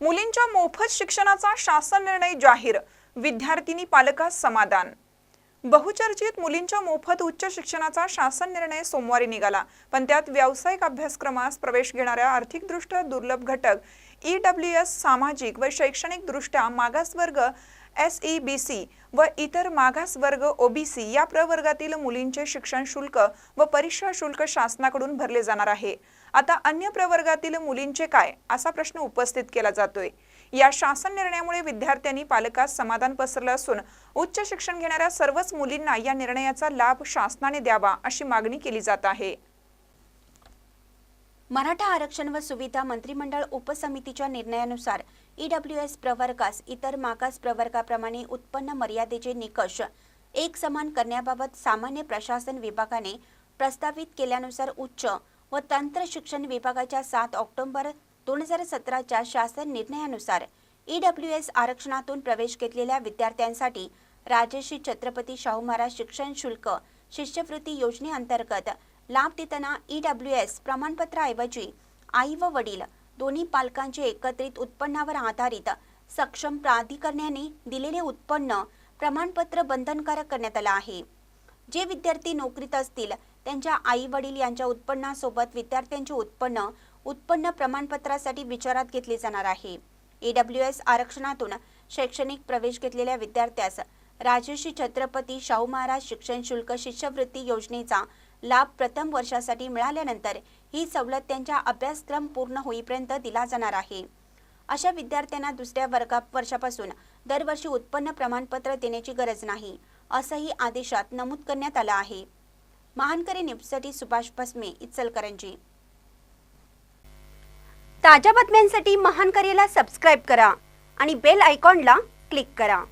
मुलींच्या मोफत शिक्षणाचा शासन निर्णय जाहीर. विद्यार्थिनी पालकास समाधान. बहुचर्चित मुलींच्या मोफत उच्च शिक्षणाचा शासन निर्णय सोमवारी निघाला. पण त्यात व्यावसायिक अभ्यासक्रमास प्रवेश घेणाऱ्या आर्थिकदृष्ट्या दुर्लभ घटक ई डब्ल्यू एस सामाजिक व शैक्षणिकदृष्ट्या मागासवर्ग एस ई बी सी व इतर मागासवर्ग ओबीसी या प्रवर्गातील मुलींचे शिक्षण शुल्क व परीक्षा शुल्क शासनाकडून भरले जाणार आहे. आता अन्य प्रवर्गातील मुलींचे काय? असा प्रश्न उपस्थित केला जातोय. या शासन निर्णयामुळे विद्यार्थ्यांनी पालकास समाधान पसरलं असून उच्च शिक्षण घेणाऱ्या सर्वच मुलींना या निर्णयाचा लाभ शासनाने द्यावा अशी मागणी केली जात आहे. मराठा आरक्षण व सुविधा मंत्रिमंडळ उपसमितीच्या निर्णयानुसार ईडब्ल्यू एस प्रवर्गास इतर मागास प्रवर्गाप्रमाणे उत्पन्न मर्यादेचे निकष एक समान करण्याबाबत सामान्य प्रशासन विभागाने प्रस्तावित केल्यानुसार उच्च व तंत्र शिक्षण विभागाच्या सात ऑक्टोबर दोन हजार सतराच्या शासन निर्णयानुसार ईडब्ल्यू एस आरक्षणातून प्रवेश घेतलेल्या विद्यार्थ्यांसाठी राजश्री छत्रपती शाहू महाराज शिक्षण शुल्क शिष्यवृत्ती योजनेअंतर्गत लाभ देताना ई डब्ल्यू एस प्रमाणपत्राऐवजी आई व वडील दोन्ही पालकांचे एकत्रित उत्पन्नावर आधारित सक्षम प्राधिकरणाने दिलेले उत्पन्न प्रमाणपत्र बंधनकारक करण्यात आलं आहे. जे विद्यार्थी नोकरीत असतील त्यांच्या आई वडील यांच्या उत्पन्नासोबत विद्यार्थ्यांचे उत्पन्न उत्पन्न प्रमाणपत्रासाठी विचारात घेतले जाणार आहे. ईडब्ल्यू एस आरक्षणातून शैक्षणिक प्रवेश घेतलेल्या विद्यार्थ्यास राजर्षी छत्रपती शाहू महाराज शिक्षण शुल्क शिष्यवृत्ती योजनेचा लाभ प्रथम वर्षासाठी मिळाल्यानंतर ही सवलत त्यांच्या अभ्यासक्रम पूर्ण होईपर्यंत दिला जाणार आहे. अशा विद्यार्थ्यांना दुसऱ्या वर्गा वर्षापासून दरवर्षी उत्पन्न प्रमाणपत्र देण्याची गरज नाही असंही आदेशात नमूद करण्यात आलं आहे. महानकरी न्यूजसाठी सुभाष भस्मे इचलकरंजी. ताज्या बातम्यांसाठी महानकरीला सबस्क्राईब करा आणि बेल आयकॉनला क्लिक करा.